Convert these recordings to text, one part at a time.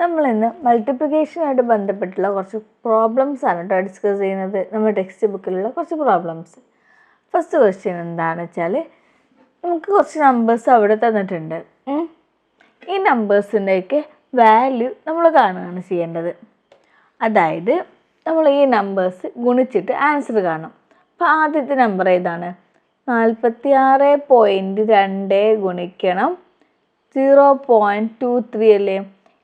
നമ്മൾ ഇന്ന് മൾട്ടിപ്ലിക്കേഷനായിട്ട് ബന്ധപ്പെട്ടുള്ള കുറച്ച് പ്രോബ്ലംസ് ആണ് കേട്ടോ ഡിസ്കസ് ചെയ്യുന്നത്. നമ്മുടെ ടെക്സ്റ്റ് ബുക്കിലുള്ള കുറച്ച് പ്രോബ്ലംസ് ഫസ്റ്റ് ക്വസ്റ്റ്യൻ എന്താണെന്ന് വെച്ചാൽ നമുക്ക് കുറച്ച് നമ്പേഴ്സ് അവിടെ തന്നിട്ടുണ്ട്. ഈ നമ്പേഴ്സിന്റെയൊക്കെ വാല്യൂ നമ്മൾ കാണുകയാണ് ചെയ്യേണ്ടത്. അതായത് നമ്മൾ ഈ നമ്പേഴ്സ് ഗുണിച്ചിട്ട് ആൻസർ കാണും. അപ്പോൾ ആദ്യത്തെ നമ്പർ ഏതാണ്? നാൽപ്പത്തി ആറ് പോയിന്റ് രണ്ട് ഗുണിക്കണം. സീറോ പോയിന്റ് ടു ത്രീ അല്ലേ?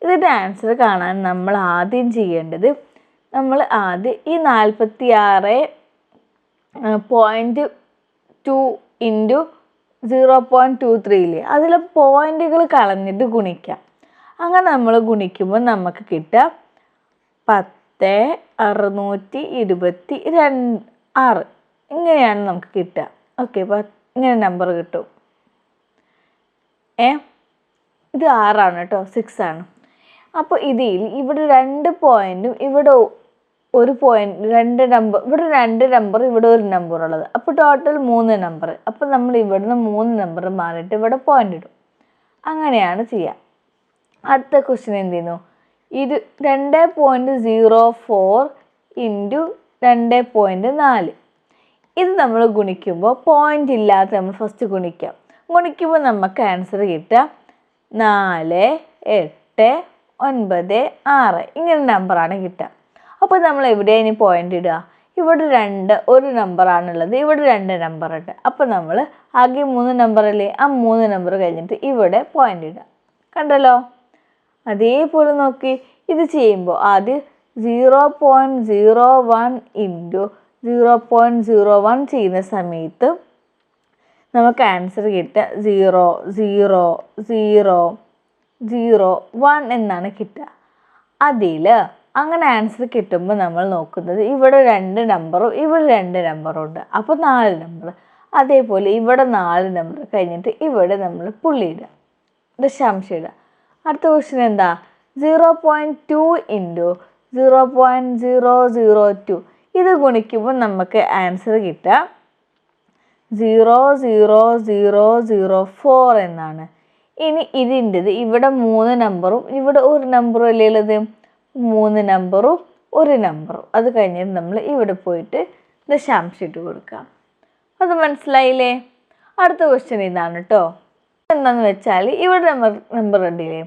ഇതിന്റെ ആൻസർ കാണാൻ നമ്മൾ ആദ്യം ചെയ്യേണ്ടത് നമ്മൾ ആദ്യം ഈ നാൽപ്പത്തി ആറ് point two into zero point two three ഇല്ലേ? അതിലെ പോയിന്റുകൾ കളഞ്ഞിട്ട് ഗുണിക്കാം. അങ്ങനെ നമ്മൾ ഗുണിക്കുമ്പോൾ നമുക്ക് കിട്ടുക പത്ത് അറുന്നൂറ്റി ഇരുപത്തി രണ്ട് ആറ്. ഇങ്ങനെയാണ് നമുക്ക് കിട്ടുക. ഓക്കെ ഇങ്ങനെ നമ്പർ കിട്ടും. ഏ? ഇത് ആറാണ് കേട്ടോ സിക്സ് ആണ്. അപ്പോൾ ഇതിൽ ഇവിടെ രണ്ട് പോയിന്റും ഇവിടെ ഒരു പോയിന്റ് രണ്ട് നമ്പർ ഇവിടെ രണ്ട് നമ്പർ ഇവിടെ ഒരു നമ്പർ ഉള്ളത്. അപ്പോൾ ടോട്ടൽ മൂന്ന് നമ്പർ അപ്പോൾ നമ്മൾ ഇവിടുന്ന് മൂന്ന് നമ്പർ മാറിയിട്ട് ഇവിടെ പോയിന്റ് ഇടും. അങ്ങനെയാണ് ചെയ്യുക അടുത്ത ക്വസ്റ്റ്യൻ എന്ത് ചെയ്യുന്നു? ഇത് രണ്ട് പോയിന്റ് സീറോ ഫോർ ഇന്റു രണ്ട് പോയിന്റ് നാല്. ഇത് നമ്മൾ ഗുണിക്കുമ്പോൾ പോയിന്റ് ഇല്ലാത്ത നമ്മൾ ഫസ്റ്റ് ഗുണിക്കാം. ഗുണിക്കുമ്പോൾ നമുക്ക് ആൻസർ കിട്ടുക നാല് എട്ട് ഒൻപത് ആറ്. ഇങ്ങനെ നമ്പറാണ് കിട്ടുക. അപ്പോൾ നമ്മൾ എവിടെയാണ് ഇനി പോയിന്റ് ഇടുക? ഇവിടെ രണ്ട് ഒരു നമ്പറാണുള്ളത് ഇവിടെ രണ്ട് നമ്പറുണ്ട് അപ്പോൾ നമ്മൾ ആകെ മൂന്ന് നമ്പറല്ലേ ആ മൂന്ന് നമ്പർ കഴിഞ്ഞിട്ട് ഇവിടെ പോയിന്റ് ഇടുക. കണ്ടല്ലോ? അതേപോലെ നോക്കി. ഇത് ചെയ്യുമ്പോൾ ആദ്യം zero point zero one into zero point zero one ചെയ്യുന്ന സമയത്ത് നമുക്ക് ആൻസർ കിട്ടുക. Zero zero zero zero one എന്നാണ് കിട്ടുക. അതിൽ അങ്ങനെ ആൻസർ കിട്ടുമ്പോൾ നമ്മൾ നോക്കുന്നത് ഇവിടെ രണ്ട് നമ്പറും ഇവിടെ രണ്ട് നമ്പറും ഉണ്ട്. അപ്പോൾ നാല് നമ്പർ അതേപോലെ ഇവിടെ നാല് നമ്പർ കഴിഞ്ഞിട്ട് ഇവിടെ നമ്മൾ പുള്ളിയിടുക ദശാംശം ഇടുക അടുത്ത ക്വസ്റ്റ്യൻ എന്താ? Zero point two into zero point zero zero two ഇത് ഗുണിക്കുമ്പോൾ നമുക്ക് ആൻസർ കിട്ടുക. Zero zero zero zero four എന്നാണ്. ഇനി ഇതിന്റെത് ഇവിടെ മൂന്ന് നമ്പറും ഇവിടെ ഒരു നമ്പറും അല്ലേ ഉള്ളത്? മൂന്ന് നമ്പറും ഒരു നമ്പറും അത് കഴിഞ്ഞിട്ട് നമ്മൾ ഇവിടെ പോയിട്ട് ദശാംശം ഇട്ട് കൊടുക്കാം. അത് മനസ്സിലായില്ലേ? അടുത്ത ക്വസ്റ്റ്യൻ ഇതാണ് കേട്ടോ എന്താണെന്ന് വെച്ചാൽ ഇവിടെ നമ്പർ നമ്പർ ഉണ്ടല്ലേ?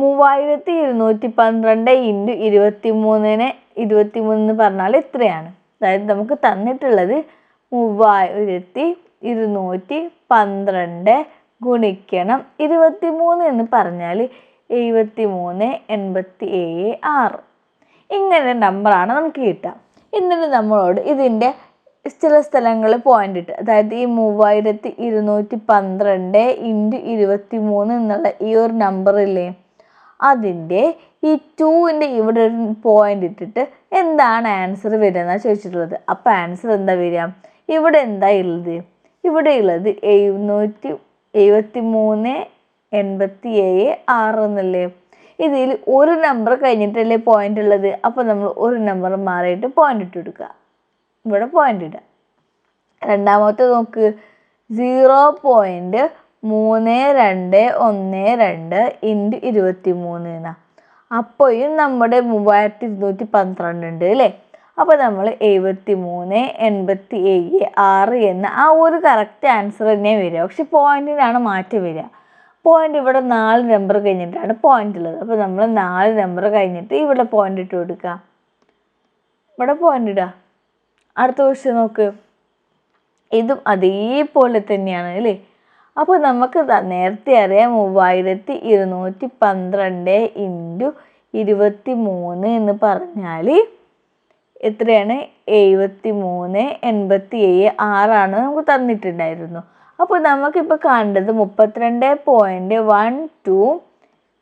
മൂവായിരത്തി ഇരുന്നൂറ്റി പന്ത്രണ്ട് ഇന്റു ഇരുപത്തി മൂന്നിന് ഇരുപത്തി മൂന്ന് പറഞ്ഞാൽ എത്രയാണ് അതായത് നമുക്ക് തന്നിട്ടുള്ളത് മൂവായിരത്തി ഇരുന്നൂറ്റി പന്ത്രണ്ട് ഗുണിക്കണം. ഇരുപത്തി മൂന്ന് എന്ന് പറഞ്ഞാൽ എഴുപത്തി മൂന്ന് എൺപത്തി ഏഴ് ആറ്. ഇങ്ങനെ നമ്പറാണ് നമുക്ക് കിട്ടുക. എന്നിട്ട് നമ്മളോട് ഇതിന്റെ ചില സ്ഥലങ്ങളിൽ പോയിന്റ് ഇട്ട്. അതായത് ഈ മൂവായിരത്തി ഇരുന്നൂറ്റി പന്ത്രണ്ട് ഇന്റു ഇരുപത്തി മൂന്ന് എന്നുള്ള ഈ ഒരു നമ്പർ ഇല്ലേ? അതിന്റെ ഈ ടൂവിന്റെ ഇവിടെ ഒരു പോയിന്റ് ഇട്ടിട്ട് എന്താണ് ആൻസർ വരിക എന്നാണ് ചോദിച്ചിട്ടുള്ളത്. അപ്പോൾ ആൻസർ എന്താ വരിക? ഇവിടെ എന്താ ഉള്ളത്? ഇവിടെ ഉള്ളത് എഴുന്നൂറ്റി എഴുപത്തി മൂന്ന് എൺപത്തി ഏഴ് ആറ് എന്നല്ലേ? ഇതിൽ ഒരു നമ്പർ കഴിഞ്ഞിട്ടല്ലേ പോയിന്റ് ഉള്ളത്. അപ്പോൾ നമ്മൾ ഒരു നമ്പർ മാറിയിട്ട് പോയിന്റ് ഇട്ട് കൊടുക്കുക. ഇവിടെ പോയിന്റ് ഇടുക. രണ്ടാമത്തെ നോക്ക്. സീറോ പോയിന്റ് മൂന്ന് രണ്ട് ഒന്ന് രണ്ട് ഇന്റു ഇരുപത്തി മൂന്ന് എന്നാ. അപ്പോഴും നമ്മുടെ മൂവായിരത്തി ഇരുന്നൂറ്റി പന്ത്രണ്ട് ഉണ്ട് അല്ലേ? അപ്പോൾ നമ്മൾ എഴുപത്തി മൂന്ന് എൺപത്തി ഏഴ് ആറ് എന്ന ആ ഒരു കറക്റ്റ് ആൻസർ തന്നെ വരിക. പക്ഷെ പോയിന്റിനാണ് മാറ്റം വരിക. പോയിന്റ് ഇവിടെ നാല് നമ്പർ കഴിഞ്ഞിട്ടാണ് പോയിന്റ് ഉള്ളത്. അപ്പോൾ നമ്മൾ നാല് നമ്പർ കഴിഞ്ഞിട്ട് ഇവിടെ പോയിന്റ് ഇട്ട് കൊടുക്കുക. ഇവിടെ പോയിന്റ് ഇടുക അടുത്ത ക്വസ്റ്റ്യൻ നോക്ക്. ഇതും അതേപോലെ തന്നെയാണ് അല്ലേ? അപ്പോൾ നമുക്ക് നേരത്തെ അറിയാം മൂവായിരത്തി ഇരുന്നൂറ്റി പന്ത്രണ്ട് ഇന്റു ഇരുപത്തി മൂന്ന് എന്ന് പറഞ്ഞാൽ എത്രയാണ്? എഴുപത്തി മൂന്ന് എൺപത്തി ഏഴ് ആറാണ് നമുക്ക് തന്നിട്ടുണ്ടായിരുന്നു. അപ്പോൾ നമുക്കിപ്പോൾ കണ്ടത് മുപ്പത്തിരണ്ട് പോയിന്റ് വൺ ടു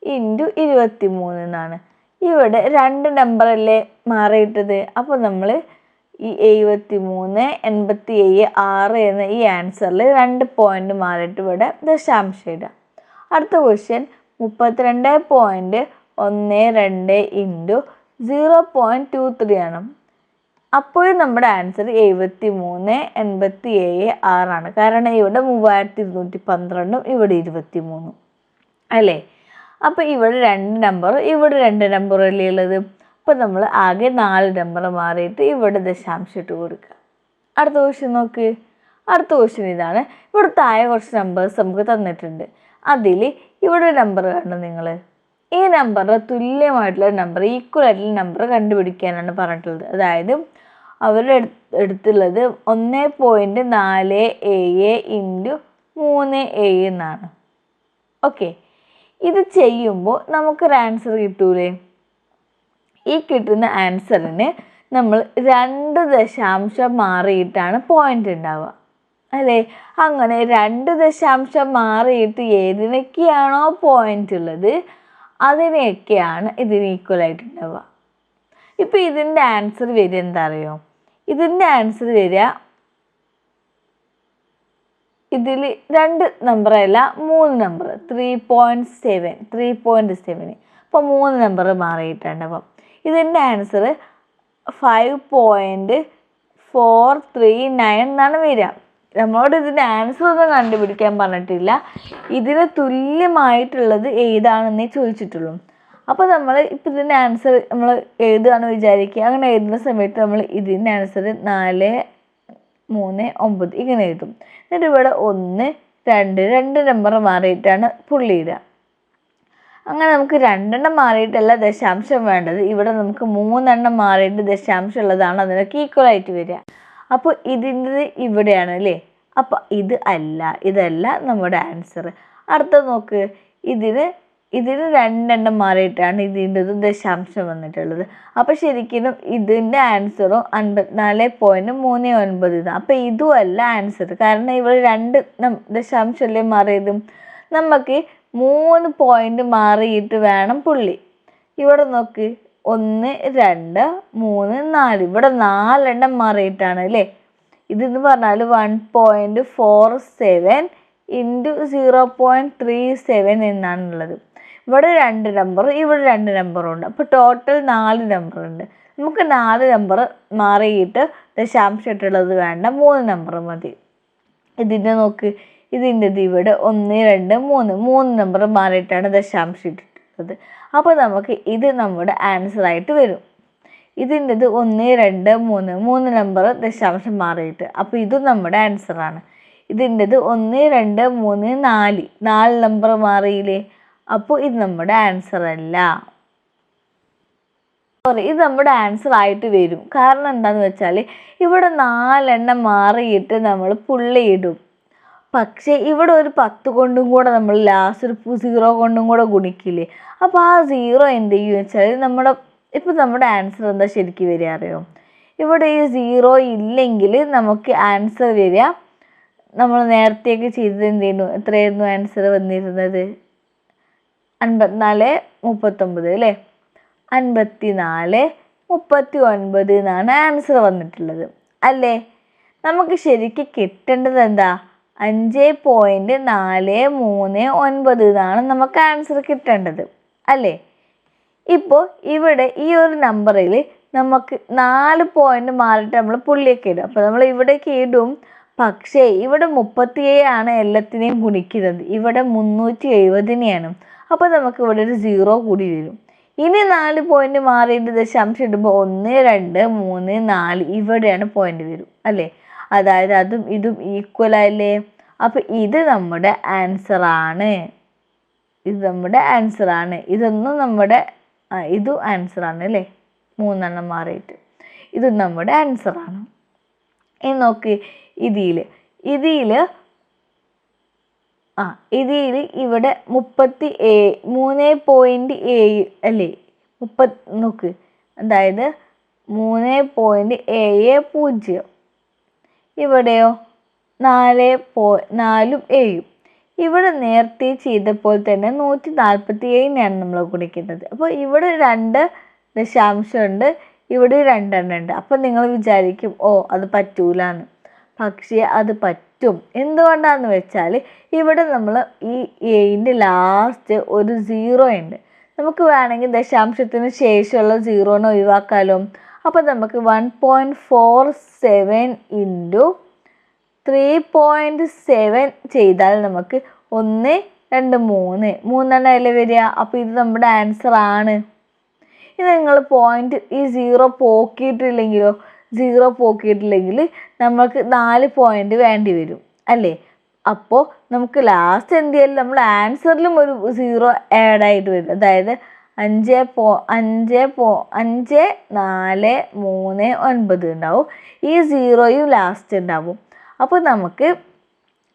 ഇന്റു ഇരുപത്തി മൂന്ന് എന്നാണ്. ഇവിടെ രണ്ട് നമ്പറല്ലേ മാറിയിട്ടത്? അപ്പോൾ നമ്മൾ ഈ എഴുപത്തി മൂന്ന് എൺപത്തി ഏഴ് ആറ് എന്ന ഈ ആൻസറിൽ രണ്ട് പോയിന്റ് മാറിയിട്ട് ഇവിടെ ദശാംശം ഇടുക. അടുത്ത ക്വസ്റ്റ്യൻ മുപ്പത്തിരണ്ട് പോയിന്റ് ഒന്ന് രണ്ട് into zero point two three ആണ്. അപ്പോഴും നമ്മുടെ ആൻസർ എഴുപത്തി മൂന്ന് എൺപത്തി ഏഴ് ആറാണ്. കാരണം ഇവിടെ മൂവായിരത്തി ഇരുന്നൂറ്റി പന്ത്രണ്ടും ഇവിടെ ഇരുപത്തി മൂന്നും അല്ലേ? അപ്പോൾ ഇവിടെ രണ്ട് നമ്പർ ഇവിടെ രണ്ട് നമ്പർ അല്ലേ ഉള്ളത്? അപ്പോൾ നമ്മൾ ആകെ നാല് നമ്പർ മാറിയിട്ട് ഇവിടെ ദശാംശം ഇട്ട് കൊടുക്കുക അടുത്ത ക്വസ്റ്റ്യൻ നോക്ക്. അടുത്ത ക്വസ്റ്റ്യൻ ഇതാണ്. ഇവിടെ താഴെ കുറച്ച് നമ്പേഴ്സ് നമുക്ക് തന്നിട്ടുണ്ട്. അതിൽ ഇവിടെ ഒരു നമ്പർ കണ്ടു നിങ്ങൾ ഈ നമ്പറിന് തുല്യമായിട്ടുള്ള നമ്പർ ഈക്വൽ ആയിട്ടുള്ള നമ്പർ കണ്ടുപിടിക്കാനാണ് പറഞ്ഞിട്ടുള്ളത്. അതായത് അവരുടെ എടുത്തുള്ളത് ഒന്ന് പോയിന്റ് നാല് ഏഴ് ഇന്റു മൂന്ന് ഏഴ് എന്നാണ്. ഓക്കെ ഇത് ചെയ്യുമ്പോൾ നമുക്കൊരു ആൻസർ കിട്ടൂലേ? ഈ കിട്ടുന്ന ആൻസറിന് നമ്മൾ രണ്ട് ദശാംശം മാറിയിട്ടാണ് പോയിന്റ് ഉണ്ടാവുക അല്ലേ? അങ്ങനെ രണ്ട് ദശാംശം മാറിയിട്ട് ഏതിനൊക്കെയാണോ പോയിന്റ് ഉള്ളത് അതിനെയൊക്കെയാണ് ഇതിന് ഈക്വൽ ഇപ്പോൾ ഇതിന്റെ ആൻസർ വരും എന്താ അറിയോ? ഇതിന്റെ ആൻസർ വരിക. ഇതിൽ രണ്ട് നമ്പറല്ല മൂന്ന് number three point seven three point seven അപ്പോൾ മൂന്ന് നമ്പർ മാറിയിട്ടുണ്ട് അപ്പം. ഇതിന്റെ answer five point four three nine എന്നാണ് വരിക. നമ്മളോട് ഇതിന്റെ ആൻസർ ഒന്നും കണ്ടുപിടിക്കാൻ പറഞ്ഞിട്ടില്ല. ഇതിന് തുല്യമായിട്ടുള്ളത് ഏതാണെന്നേ ചോദിച്ചിട്ടുള്ളൂ. അപ്പോൾ നമ്മൾ ഇപ്പം ഇതിന്റെ ആൻസർ നമ്മൾ എഴുതുകയാണെന്ന് വിചാരിക്കുക അങ്ങനെ എഴുതുന്ന സമയത്ത് നമ്മൾ ഇതിന്റെ ആൻസർ നാല് മൂന്ന് ഒമ്പത് ഇങ്ങനെ എഴുതും. എന്നിട്ട് ഇവിടെ ഒന്ന് രണ്ട് രണ്ട് നമ്പർ മാറിയിട്ടാണ് പുള്ളി ഇടുക. അങ്ങനെ നമുക്ക് രണ്ടെണ്ണം മാറിയിട്ടല്ല ദശാംശം വേണ്ടത്. ഇവിടെ നമുക്ക് മൂന്നെണ്ണം മാറിയിട്ട് ദശാംശം ഉള്ളതാണ്. അതിനൊക്കെ ഈക്വൽ ആയിട്ട് വരിക. അപ്പോൾ ഇതിന്റെ ഇവിടെയാണ് അല്ലേ? അപ്പോൾ ഇത് അല്ല ഇതല്ല നമ്മുടെ ആൻസർ അടുത്ത നോക്ക്. ഇതിന് ഇതിന് രണ്ടെണ്ണം മാറിയിട്ടാണ് ഇതിന്റെതും ദശാംശം വന്നിട്ടുള്ളത്. അപ്പോൾ ശരിക്കും ഇതിന്റെ ആൻസറും അൻപത്തിനാല് പോയിന്റ് മൂന്ന് ഒൻപത് ഇതാണ് അപ്പോൾ ഇതും അല്ല ആൻസർ. കാരണം ഇവിടെ രണ്ട് ദശാംശമല്ലേ മാറിയതും. നമുക്ക് മൂന്ന് പോയിന്റ് മാറിയിട്ട് വേണം പുള്ളി. ഇവിടെ നോക്ക്. ഒന്ന് രണ്ട് മൂന്ന് നാല്. ഇവിടെ നാലെണ്ണം മാറിയിട്ടാണ് അല്ലേ? ഇതെന്ന് പറഞ്ഞാൽ one point four seven into zero point three seven എന്നാണുള്ളത്. ഇവിടെ രണ്ട് നമ്പർ ഇവിടെ രണ്ട് നമ്പറും ഉണ്ട്. അപ്പോൾ ടോട്ടൽ നാല് നമ്പറുണ്ട് നമുക്ക് നാല് നമ്പർ മാറിയിട്ട് ദശാംശം ഇട്ടുള്ളത് വേണ്ട. മൂന്ന് നമ്പർ മതി. ഇതിന്റെ നോക്ക്. ഇതിന്റെ ഇവിടെ ഒന്ന് രണ്ട് മൂന്ന്. മൂന്ന് നമ്പർ മാറിയിട്ടാണ് ദശാംശം ഇട്ടിട്ടുള്ളത്. അപ്പോൾ നമുക്ക് ഇത് നമ്മുടെ ആൻസർ ആയിട്ട് വരും. ഇതിന്റെത് ഒന്ന് രണ്ട് മൂന്ന്. മൂന്ന് നമ്പർ ദശാംശം മാറിയിട്ട്. അപ്പോൾ ഇതും നമ്മുടെ ആൻസറാണ് ഇതിന്റെത് ഒന്ന് രണ്ട് മൂന്ന് നാല്. നാല് നമ്പർ മാറിയില്ലേ? അപ്പോൾ ഇത് നമ്മുടെ ആൻസർ അല്ല. സോറി ഇത് നമ്മുടെ ആൻസർ ആയിട്ട് വരും. കാരണം എന്താന്ന് വെച്ചാൽ ഇവിടെ നാലെണ്ണം മാറിയിട്ട് നമ്മൾ പുള്ളിയിടും പക്ഷേ ഇവിടെ ഒരു പത്ത് കൊണ്ടും കൂടെ നമ്മൾ ലാസ്റ്റ് ഒരു സീറോ കൊണ്ടും കൂടെ ഗുണിക്കില്ലേ? അപ്പോൾ ആ സീറോ എന്ത് ചെയ്യും വെച്ചാൽ നമ്മുടെ ഇപ്പം നമ്മുടെ ആൻസർ എന്താ ശരിക്കും വരിക അറിയോ? ഇവിടെ ഈ സീറോ ഇല്ലെങ്കിൽ നമുക്ക് ആൻസർ വരിക. നമ്മൾ നേരത്തെയൊക്കെ ചെയ്തത് എന്ത് ചെയ്യുന്നു? എത്രയായിരുന്നു ആൻസർ വന്നിരുന്നത്? അൻപത്തിനാല് മുപ്പത്തൊമ്പത് അല്ലേ? അൻപത്തി നാല് മുപ്പത്തി ഒൻപത് എന്നാണ് ആൻസർ വന്നിട്ടുള്ളത്. അല്ലേ? നമുക്ക് ശരിക്ക് കിട്ടേണ്ടത് എന്താ? അഞ്ച് പോയിന്റ് നാല് മൂന്ന് ഒൻപത് എന്നാണ് നമുക്ക് ആൻസർ കിട്ടേണ്ടത്. അല്ലേ? ഇപ്പോൾ ഇവിടെ ഈ ഒരു നമ്പറിൽ നമുക്ക് നാല് പോയിന്റ് മാറിയിട്ട് നമ്മൾ പുള്ളിയൊക്കെ ഇടും. അപ്പോൾ നമ്മൾ ഇവിടേക്ക് ഇടും. പക്ഷേ ഇവിടെ മുപ്പത്തിയേഴാണ് എല്ലാത്തിനെയും ഗുണിക്കുന്നത്. ഇവിടെ മുന്നൂറ്റി എഴുപതിനെയാണ്. അപ്പോൾ നമുക്ക് ഇവിടെ ഒരു സീറോ കൂടി വരും. ഇനി നാല് പോയിന്റ് മാറിയിട്ട് ദശാംശം ഇടുമ്പോൾ ഒന്ന് രണ്ട് മൂന്ന് നാല് ഇവിടെയാണ് പോയിന്റ് വരും അല്ലേ? അതായത് അതും ഇതും ഈക്വൽ ആയില്ലേ? അപ്പോൾ ഇത് നമ്മുടെ ആൻസർ ആണ്. ഇത് നമ്മുടെ ആൻസർ ആണ്. ഇതൊന്നും നമ്മുടെ ഇതും ആൻസർ ആണ് അല്ലേ? മൂന്നെണ്ണം മാറിയിട്ട്. ഇതും നമ്മുടെ ആൻസർ ആണ്. ഇനി നോക്ക് ഇതിൽ ഇതിൽ ആ ഇതിൽ ഇവിടെ മുപ്പത്തി ഏ മൂന്ന് പോയിന്റ് ഏഴ് അല്ലേ? മുപ്പത് നോക്ക്. അതായത് മൂന്ന് പോയിന്റ് ഏഴ് പൂജ്യം. ഇവിടെയോ? നാല് പോ നാലും ഏഴും. ഇവിടെ നേരത്തെ ചെയ്തപ്പോൾ തന്നെ നൂറ്റി നാൽപ്പത്തി ഏഴിനെയാണ് നമ്മൾ കുടിക്കുന്നത് അപ്പോൾ ഇവിടെ രണ്ട് ദശാംശമുണ്ട് ഇവിടെ രണ്ടെണ്ണം ഉണ്ട്. അപ്പോൾ നിങ്ങൾ വിചാരിക്കും ഓ അത് പറ്റൂലെന്ന്. പക്ഷേ അത് പറ്റും. എന്തുകൊണ്ടാണെന്ന് വെച്ചാൽ ഇവിടെ നമ്മൾ ഈ എയിന്റെ ലാസ്റ്റ് ഒരു സീറോ ഉണ്ട്. നമുക്ക് വേണമെങ്കിൽ ദശാംശത്തിന് ശേഷമുള്ള സീറോനെ ഒഴിവാക്കാലോ. അപ്പോൾ നമുക്ക് one point four seven into three point seven ചെയ്താൽ നമുക്ക് ഒന്ന് രണ്ട് മൂന്ന്. മൂന്നെണ്ണം അല്ലേ വരിക? അപ്പോൾ ഇത് നമ്മുടെ ആൻസർ ആണ്. ഇത് നിങ്ങൾ പോയിന്റ് ഈ സീറോ പോക്കിയിട്ടില്ലെങ്കിലോ സീറോ പോക്കിയിട്ടില്ലെങ്കിൽ നമുക്ക് നാല് പോയിന്റ് വേണ്ടി വരും അല്ലേ? അപ്പോൾ നമുക്ക് ലാസ്റ്റ് എന്ത് ചെയ്യാലും? നമ്മൾ ആൻസറിലും ഒരു സീറോ ആഡ് ആയിട്ട് വരും. അതായത് അഞ്ച് പോ അഞ്ച് പോ അഞ്ച് നാല് മൂന്ന് ഒൻപത് ഉണ്ടാവും. ഈ സീറോയും ലാസ്റ്റ് ഉണ്ടാവും. അപ്പോൾ നമുക്ക്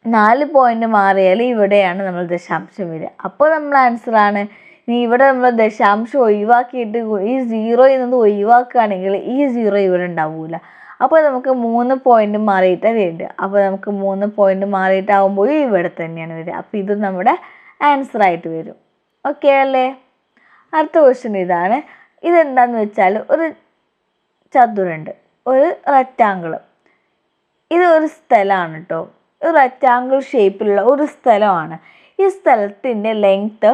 നാല് പോയിന്റ് മാറിയാൽ ഇവിടെയാണ് നമ്മൾ ദശാംശം വരിക. അപ്പോൾ നമ്മൾ ആൻസറാണ് ഇനി ഇവിടെ നമ്മൾ ദശാംശം ഒഴിവാക്കിയിട്ട് ഈ സീറോ എന്നത് ഒഴിവാക്കുകയാണെങ്കിൽ ഈ സീറോ ഇവിടെ ഉണ്ടാവില്ല അപ്പോൾ നമുക്ക് മൂന്ന് പോയിന്റ് മാറിയിട്ടാണ് വേണ്ടത് അപ്പോൾ നമുക്ക് മൂന്ന് പോയിന്റ് മാറിയിട്ടാവുമ്പോൾ ഇവിടെ തന്നെയാണ് വരിക. അപ്പോൾ ഇത് നമ്മുടെ ആൻസർ ആയിട്ട് വരും. ഓക്കെ അല്ലേ? അടുത്ത ക്വസ്റ്റ്യൻ ഇതാണ്. ഇതെന്താന്ന് വെച്ചാൽ ഒരു ചതുരുണ്ട് ഒരു റെക്റ്റാങ്കിൾ ഇത് ഒരു സ്ഥലമാണ് കേട്ടോ ഒരു റെക്റ്റാങ്കിൾ ഷേപ്പിലുള്ള ഒരു സ്ഥലമാണ്. ഈ സ്ഥലത്തിന്റെ ലെങ്ത്ത്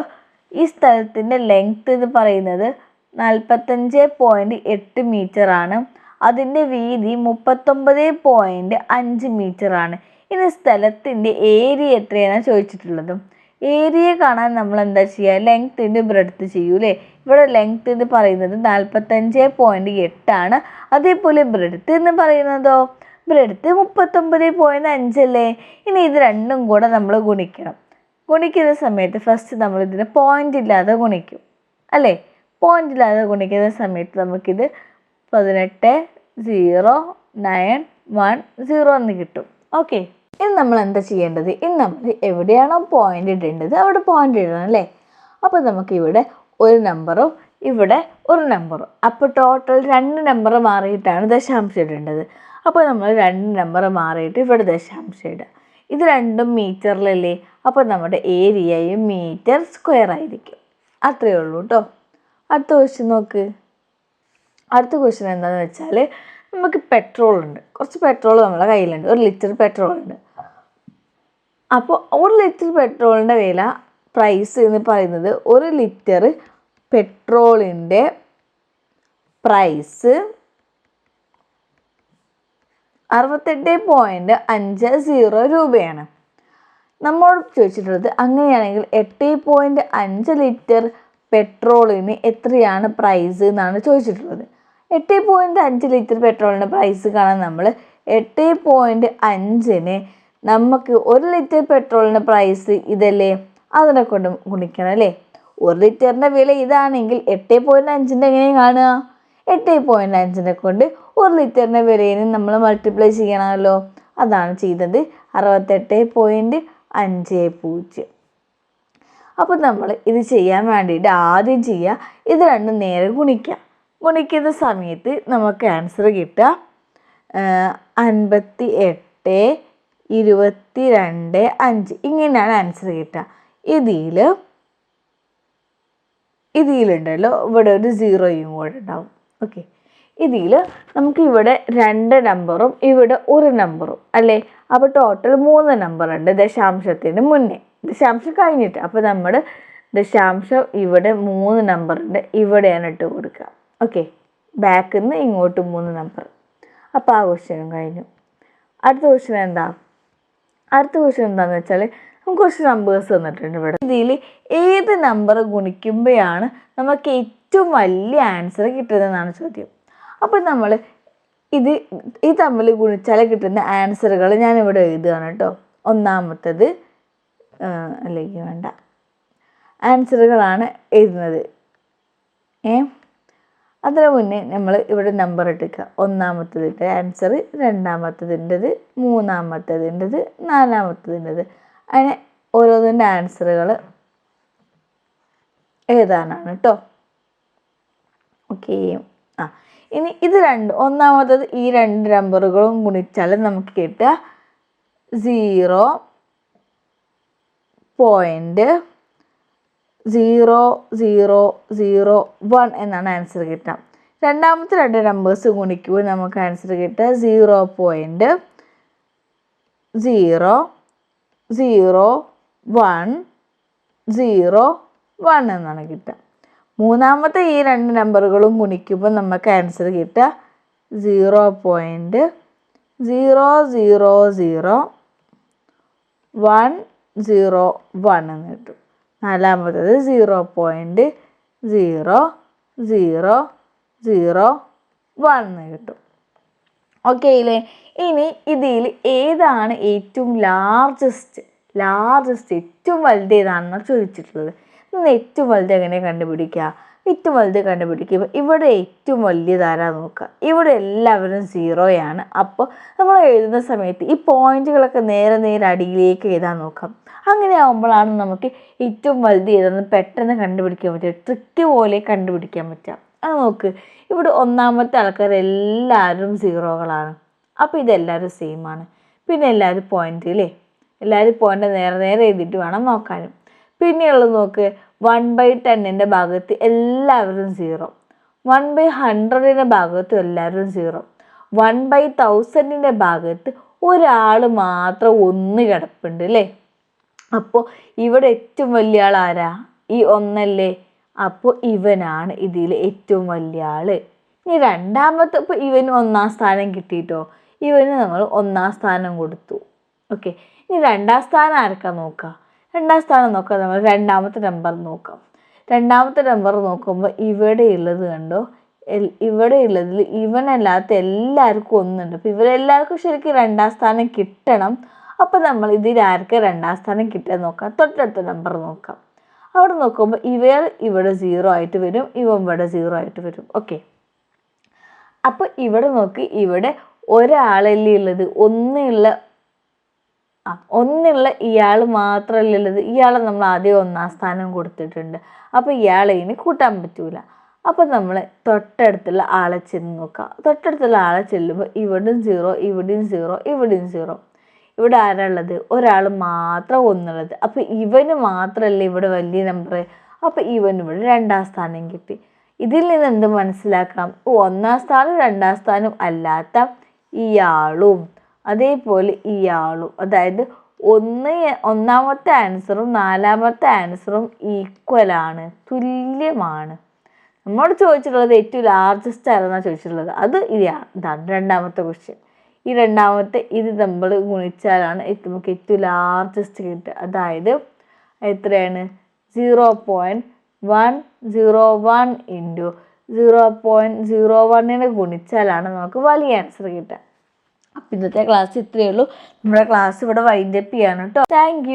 ഈ സ്ഥലത്തിന്റെ ലെങ്ത് എന്ന് പറയുന്നത് നാൽപ്പത്തഞ്ച് പോയിന്റ് എട്ട് മീറ്റർ ആണ്. അതിന്റെ വീതി മുപ്പത്തൊമ്പത് പോയിന്റ് അഞ്ച് മീറ്റർ ആണ്. ഇനി സ്ഥലത്തിന്റെ ഏരിയ എത്രയാണ് ചോദിച്ചിട്ടുള്ളത്. ഏരിയ കാണാൻ നമ്മൾ എന്താ ചെയ്യുക? ലെങ്ത് ബ്രെഡ്ത്ത് ബ്രെഡ്ത്ത് ചെയ്യൂലേ ഇവിടെ ലെങ്ത് എന്ന് പറയുന്നത് നാൽപ്പത്തഞ്ച് പോയിന്റ് എട്ടാണ് അതേപോലെ ബ്രെഡ്ത്ത് എന്ന് പറയുന്നതോ? ബ്രെഡ്ത്ത് മുപ്പത്തൊമ്പത് പോയിന്റ് അഞ്ചല്ലേ ഇനി ഇത് രണ്ടും കൂടെ നമ്മൾ ഗുണിക്കണം. ഗുണിക്കുന്ന സമയത്ത് ഫസ്റ്റ് നമ്മൾ ഇതിന് പോയിന്റ് ഇല്ലാതെ ഗുണിക്കും. അല്ലേ? പോയിന്റ് ഇല്ലാതെ ഗുണിക്കുന്ന സമയത്ത് നമുക്കിത് പതിനെട്ട് സീറോ നയൻ വൺ സീറോ എന്ന് കിട്ടും. ഓക്കെ ഇനി നമ്മൾ എന്താ ചെയ്യേണ്ടത്? ഇനി നമ്മൾ എവിടെയാണോ പോയിന്റ് ഇടേണ്ടത് അവിടെ പോയിന്റ് ഇടണം അല്ലേ? അപ്പോൾ നമുക്ക് ഇവിടെ ഒരു നമ്പറും ഇവിടെ ഒരു നമ്പറും അപ്പോൾ ടോട്ടൽ രണ്ട് നമ്പർ മാറിയിട്ടാണ് ദശാംശം ഇടേണ്ടത്. അപ്പോൾ നമ്മൾ രണ്ട് നമ്പർ മാറിയിട്ട് ഇവിടെ ദശാംശം ഇടുക. ഇത് രണ്ടും മീറ്ററിലല്ലേ അപ്പോൾ നമ്മുടെ ഏരിയയും മീറ്റർ സ്ക്വയർ ആയിരിക്കും. അത്രയേ ഉള്ളൂ കേട്ടോ അടുത്ത ക്വസ്റ്റ്യൻ നോക്ക്. അടുത്ത ക്വസ്റ്റ്യൻ എന്താണെന്ന് വെച്ചാൽ നമുക്ക് പെട്രോൾ ഉണ്ട്. കുറച്ച് പെട്രോൾ നമ്മളെ കയ്യിലുണ്ട്. ഒരു ലിറ്റർ പെട്രോൾ ഉണ്ട്. അപ്പോൾ ഒരു ലിറ്റർ പെട്രോളിന്റെ വില പ്രൈസ് എന്ന് പറയുന്നത് ഒരു ലിറ്റർ പെട്രോളിന്റെ പ്രൈസ് അറുപത്തെട്ട് പോയിന്റ് അഞ്ച് സീറോ രൂപയാണ്. നമ്മോട് ചോദിച്ചിട്ടുള്ളത് അങ്ങനെയാണെങ്കിൽ എട്ട് പോയിന്റ് അഞ്ച് ലിറ്റർ പെട്രോളിന് എത്രയാണ് പ്രൈസ് എന്നാണ് ചോദിച്ചിട്ടുള്ളത്. എട്ട് പോയിന്റ് അഞ്ച് ലിറ്റർ പെട്രോളിന്റെ പ്രൈസ് കാണാൻ നമ്മൾ എട്ട് പോയിന്റ് അഞ്ചിന് നമുക്ക് ഒരു ലിറ്റർ പെട്രോളിന്റെ പ്രൈസ് ഇതല്ലേ? അതിനെ കൊണ്ട് ഗുണിക്കണം അല്ലേ? ഒരു ലിറ്ററിന്റെ വില ഇതാണെങ്കിൽ എട്ട് പോയിന്റ് അഞ്ചിന്റെ എങ്ങനെ കാണുക? എട്ട് പോയിന്റ് അഞ്ചിനെ കൊണ്ട് ഒരു ലിറ്ററിന്റെ വിലയിന് നമ്മൾ മൾട്ടിപ്ലൈ ചെയ്യണമല്ലോ. അതാണ് ചെയ്തത്. അറുപത്തെട്ട് പോയിന്റ് അഞ്ച് പൂജ്യം. അപ്പോൾ നമ്മൾ ഇത് ചെയ്യാൻ വേണ്ടിയിട്ട് ആദ്യം ചെയ്യുക ഇത് രണ്ടും നേരെ ഗുണിക്കുക. ഗുണിക്കുന്ന സമയത്ത് നമുക്ക് ആൻസർ കിട്ടുക അൻപത്തി എട്ട് ഇരുപത്തി രണ്ട് അഞ്ച്. ഇങ്ങനെയാണ് ആൻസർ കിട്ടുക. ഇതിൽ ഇതിലുണ്ടല്ലോ ഇവിടെ ഒരു സീറോയും കൂടെ ഉണ്ടാവും. ഓക്കെ ഇതിൽ നമുക്ക് ഇവിടെ രണ്ട് നമ്പറും ഇവിടെ ഒരു നമ്പറും അല്ലേ? അപ്പോൾ ടോട്ടൽ മൂന്ന് നമ്പറുണ്ട് ദശാംശത്തിന് മുന്നേ. ദശാംശം കഴിഞ്ഞിട്ട് അപ്പോൾ നമ്മൾ ദശാംശം ഇവിടെ മൂന്ന് നമ്പറുണ്ട് ഇവിടെയാണ് ഇട്ട് കൊടുക്കുക. ഓക്കെ ബാക്കിൽ നിന്ന് ഇങ്ങോട്ട് മൂന്ന് നമ്പർ അപ്പോൾ ആ ക്വസ്റ്റ്യനും കഴിഞ്ഞു. അടുത്ത ക്വസ്റ്റ്യൻ എന്താ? അടുത്ത ക്വസ്റ്റ്യൻ എന്താണെന്ന് വെച്ചാൽ നമുക്ക് കുറച്ച് നമ്പേഴ്സ് തന്നിട്ടുണ്ട് ഇവിടെ. ഇതിൽ ഏത് നമ്പർ ഗുണിക്കുമ്പോഴാണ് നമുക്ക് ഏറ്റവും വലിയ ആൻസർ കിട്ടുന്നതെന്നാണ് ചോദ്യം. അപ്പോൾ നമ്മൾ ഇത് ഈ തമ്മിൽ ഗുണിച്ചാൽ കിട്ടുന്ന ആൻസറുകൾ ഞാനിവിടെ എഴുതുകയാണ് കേട്ടോ. ഒന്നാമത്തത് അല്ലെങ്കിൽ വേണ്ട. ആൻസറുകളാണ് എഴുതുന്നത്. ഏ? അതിന് മുന്നേ നമ്മൾ ഇവിടെ നമ്പർ എടുക്കുക ഒന്നാമത്തതിന്റെ ആൻസർ രണ്ടാമത്തതിന്റെത് മൂന്നാമത്തതിന്റെത് നാലാമത്തതിന്റെത് അങ്ങനെ ഓരോന്നിന്റെ ആൻസറുകൾ എഴുതാനാണ് കേട്ടോ. ഓക്കേ. ആ ഇനി ഇത് രണ്ട് ഒന്നാമത്തത് ഈ രണ്ട് നമ്പറുകളും ഗുണിച്ചാൽ നമുക്ക് കിട്ടുക zero point zero zero zero one എന്നാണ് ആൻസർ കിട്ടുക. രണ്ടാമത്തെ രണ്ട് നമ്പേഴ്സ് ഗുണിക്കുമ്പോൾ നമുക്ക് ആൻസർ കിട്ടുക zero point zero zero one zero one എന്നാണ് കിട്ടുക. മൂന്നാമത്തെ ഈ രണ്ട് നമ്പറുകളും ഗുണിക്കുമ്പോൾ നമുക്ക് ആൻസർ കിട്ടുക. Zero point zero zero zero one zero one എന്ന് കിട്ടും. നാലാമത്തത് zero point zero zero zero one എന്ന് കിട്ടും. ഓക്കെ ഇല്ലേ? ഇനി ഇതിൽ ഏതാണ് ഏറ്റവും ലാർജസ്റ്റ് ലാർജസ്റ്റ് ഏറ്റവും വലുത് ഏതാണെന്ന് ചോദിച്ചിട്ടുള്ളത്. ഇന്ന് ഏറ്റവും വലുത് എങ്ങനെ കണ്ടുപിടിക്കുക? ഏറ്റവും വലുത് കണ്ടുപിടിക്കുക. ഇവിടെ ഏറ്റവും വലിയതാരാ നോക്കുക. ഇവിടെ എല്ലാവരും സീറോയാണ് അപ്പോൾ നമ്മൾ എഴുതുന്ന സമയത്ത് ഈ പോയിന്റുകളൊക്കെ നേരെ നേരെ അടിയിലേക്ക് എഴുതാൻ നോക്കാം. അങ്ങനെ ആകുമ്പോഴാണ് നമുക്ക് ഏറ്റവും വലുത് ഏതെന്ന് പെട്ടെന്ന് കണ്ടുപിടിക്കാൻ പറ്റുക. ട്രിക്ക് പോലെ കണ്ടുപിടിക്കാൻ പറ്റുക. അത് നോക്ക്. ഇവിടെ ഒന്നാമത്തെ ആൾക്കാർ എല്ലാവരും സീറോകളാണ് അപ്പോൾ ഇതെല്ലാവരും സെയിമാണ് പിന്നെ എല്ലാവരും പോയിന്റ് അല്ലേ? എല്ലാവരും പോയിന്റ് നേരെ നേരെ എഴുതിയിട്ട് വേണം നോക്കാനും. പിന്നെയുള്ളത് നോക്ക്. വൺ ബൈ ടെന്നിന്റെ ഭാഗത്ത് എല്ലാവരും സീറോ വൺ ബൈ ഹൺഡ്രഡിന്റെ ഭാഗത്ത് എല്ലാവരും സീറോ വൺ ബൈ തൗസൻഡിന്റെ ഭാഗത്ത് ഒരാൾ മാത്രം ഒന്ന് കിടപ്പുണ്ട് അല്ലേ അപ്പോൾ ഇവിടെ ഏറ്റവും വലിയ ആൾ ആരാ? ഈ ഒന്നല്ലേ? അപ്പോൾ ഇവനാണ് ഇതിൽ ഏറ്റവും വലിയ ആൾ. ഇനി രണ്ടാമത്തെ ഇപ്പോൾ ഇവന് ഒന്നാം സ്ഥാനം കിട്ടിയിട്ടോ ഇവന് നമ്മൾ ഒന്നാം സ്ഥാനം കൊടുത്തു. ഓക്കെ ഇനി രണ്ടാം സ്ഥാനം ആർക്കാ നോക്കുക രണ്ടാം സ്ഥാനം നോക്കാം നമ്മൾ രണ്ടാമത്തെ നമ്പർ നോക്കാം. രണ്ടാമത്തെ നമ്പർ നോക്കുമ്പോൾ ഇവിടെ ഉള്ളത് കണ്ടോ? ഇവിടെ ഉള്ളതിൽ ഇവനല്ലാത്ത എല്ലാവർക്കും ഒന്നുണ്ട്. അപ്പോൾ ഇവരെല്ലാവർക്കും ശരിക്കും രണ്ടാം സ്ഥാനം കിട്ടണം. അപ്പോൾ നമ്മൾ ഇതിൽ ആർക്ക് രണ്ടാം സ്ഥാനം കിട്ടാൻ നോക്കാം? തൊട്ടടുത്ത നമ്പർ നോക്കാം. അവിടെ നോക്കുമ്പോൾ ഇവർ ഇവിടെ സീറോ ആയിട്ട് വരും ഇവൻ ഇവിടെ സീറോ ആയിട്ട് വരും. ഓക്കെ അപ്പോൾ ഇവിടെ നോക്കി ഇവിടെ ഒരാളല്ലേ ഉള്ളത്. ഒന്നുള്ള ഒന്നുള്ള ഇയാൾ മാത്രമല്ലത് ഇയാളെ നമ്മൾ ആദ്യം ഒന്നാം സ്ഥാനം കൊടുത്തിട്ടുണ്ട്. അപ്പോൾ ഇയാളെ ഇനി കൂട്ടാൻ പറ്റൂല. അപ്പോൾ നമ്മൾ തൊട്ടടുത്തുള്ള ആളെ ചെന്ന് നോക്കാം. തൊട്ടടുത്തുള്ള ആളെ ചെല്ലുമ്പോൾ ഇവിടെയും സീറോ ഇവിടെയും സീറോ ഇവിടെയും സീറോ ഇവിടെ ആരാളുള്ളത് ഒരാൾ മാത്രം ഒന്നുള്ളത്. അപ്പോൾ ഇവന് മാത്രമല്ല ഇവിടെ വലിയ നമ്പർ അപ്പോൾ ഇവന് ഇവിടെ രണ്ടാം സ്ഥാനം കിട്ടി. ഇതിൽ നിന്ന് എന്ത് മനസ്സിലാക്കാം ഒന്നാം സ്ഥാനം രണ്ടാം സ്ഥാനം അല്ലാത്ത ഇയാളും അതേപോലെ ഇയാളും അതായത് ഒന്ന് ഒന്നാമത്തെ ആൻസറും നാലാമത്തെ ആൻസറും ഈക്വലാണ് തുല്യമാണ്. നമ്മളോട് ചോദിച്ചിട്ടുള്ളത് ഏറ്റവും ലാർജസ്റ്റ് ആരെന്നാണ് ചോദിച്ചിട്ടുള്ളത്? അത് ഇതാണ് ഇതാണ് രണ്ടാമത്തെ ക്വസ്റ്റ്യൻ ഈ രണ്ടാമത്തെ ഇത് നമ്മൾ ഗുണിച്ചാലാണ് നമുക്ക് ഏറ്റവും ലാർജസ്റ്റ് കിട്ടുക. അതായത് എത്രയാണ്? Zero point one zero one into zero point zero വണ്ണിനെ ഗുണിച്ചാലാണ് നമുക്ക് വലിയ ആൻസർ കിട്ടുക. അപ്പം ഇന്നത്തെ ക്ലാസ് ഇത്രയേ ഉള്ളൂ. നമ്മുടെ ക്ലാസ് ഇവിടെ വൈൻഡപ്പ് ചെയ്യാണ് കേട്ടോ താങ്ക്